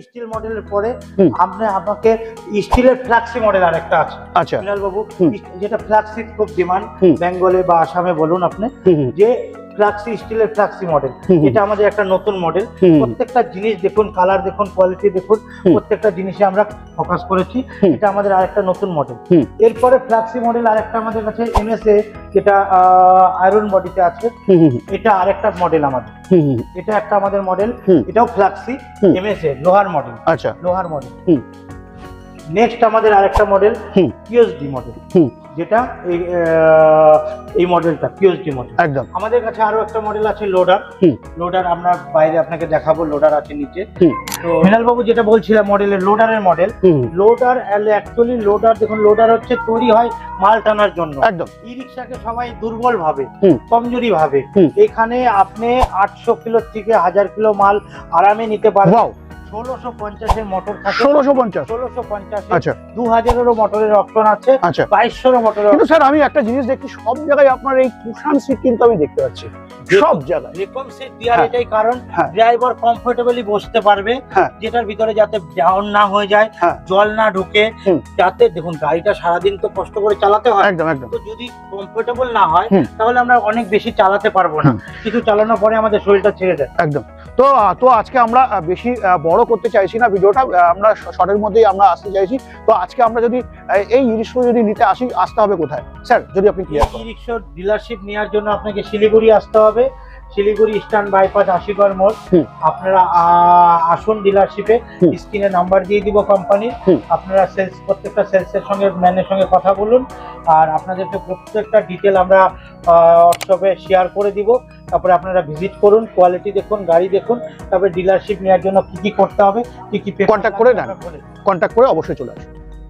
Still মডেলের পরে আপনি আমাকে স্টিলের ফ্ল্যাক্সি মডেল আরেকটা আছে। আচ্ছা। বাবু যেটা ফ্ল্যাক্সি খুব ডিমান্ড বেঙ্গলে বা আসামে বলুন আপনি যে ফ্ল্যাক্সি স্টিলের ফ্ল্যাক্সি মডেল। এটা আমাদের একটা নতুন মডেল। প্রত্যেকটা জিনিস দেখুন কালার দেখুন কোয়ালিটি দেখুন প্রত্যেকটা জিনিসে আমরা ফোকাস করেছি। এটা আমাদের আরেকটা নতুন মডেল। এরপরে ফ্ল্যাক্সি মডেল আরেকটা আমাদের কাছে এমএসএ যেটা আয়রন বডিতে আছে। এটা আরেকটা মডেল আমাদের। এটা একটা আমাদের মডেল। এটাও ফ্ল্যাক্সি হুম। এমএসএ লোহার মডেল। আচ্ছা। লোহার মডেল। নেক্সট আমাদের আরেকটা মডেল। PSD model. যেটা এই এই মডেলটা পিএসডি মডেল একদম। আমাদের কাছে আরও একটা মডেল আছে লোডার হুম। লোডার আমরা বাইরে আপনাকে দেখাবো লোডার আছে নিচে। তো মৃণাল বাবু যেটা বলছিলাম মডেলের লোডারের মডেল লোডার অ্যাকচুয়ালি লোডার দেখুন লোডার হচ্ছে তৈরি হয় মাল টানার জন্য। একদম। ই রিক্সাকে সবাই দুর্বল ভাবে কমজোরি ভাবে। এখানে আপনি আটশো কিলো থেকে হাজার কিলো মাল আরামে নিতে পারবেন। আমি একটা জিনিস সব জায়গায় আপনার এই কুশান সিট কিন্তু আমি দেখতে পাচ্ছি। সব জায়গায়। সিট দেওয়ার হ্যাঁ। এটাই কারণ হ্যাঁ। ড্রাইভার কমফোর্টেবলি বসতে পারবে হ্যাঁ। যেটার ভিতরে যাতে ডাউন না হয়ে যায়। জল না ঢুকে যাতে দেখুন গাড়িটা সারাদিন তো কষ্ট করে চালাতে হয়। একদম একদম। তো যদি কমফোর্টেবল না হয় তাহলে আমরা অনেক বেশি চালাতে পারব না। কিছু চালানোর পরে আমাদের শরীরটা ছেড়ে দেয়। একদম। তো তো আজকে আমরা বেশি বড় করতে চাইছি না ভিডিওটা আমরা শর্টের মধ্যেই আমরা আসতে চাইছি। তো আজকে আমরা যদি এই ইলিশ যদি নিতে আসি আসতে হবে কোথায়? স্যার যদি আপনি ক্লিয়ার ই রিক্সা ডিলারশিপ নেওয়ার জন্য আপনাকে শিলিগুড়ি আসতে হবে। শিলিগুড়ি ইস্টার্ন বাইপাস আশিগড় মোড়। আপনারা আসুন ডিলারশিপে। স্ক্রিনে নাম্বার দিয়ে দিব কোম্পানির আপনারা সেলস প্রত্যেকটা সেলসের সঙ্গে ম্যানের সঙ্গে কথা বলুন। আর আপনাদেরকে প্রত্যেকটা ডিটেল আমরা হোয়াটসঅ্যাপে শেয়ার করে দিব। তারপরে আপনারা ভিজিট করুন কোয়ালিটি দেখুন গাড়ি দেখুন তারপরে ডিলারশিপ নেওয়ার জন্য কি কি করতে হবে কি কি কন্ট্যাক্ট করে না নেন। কন্ট্যাক্ট করে অবশ্যই চলে আসুন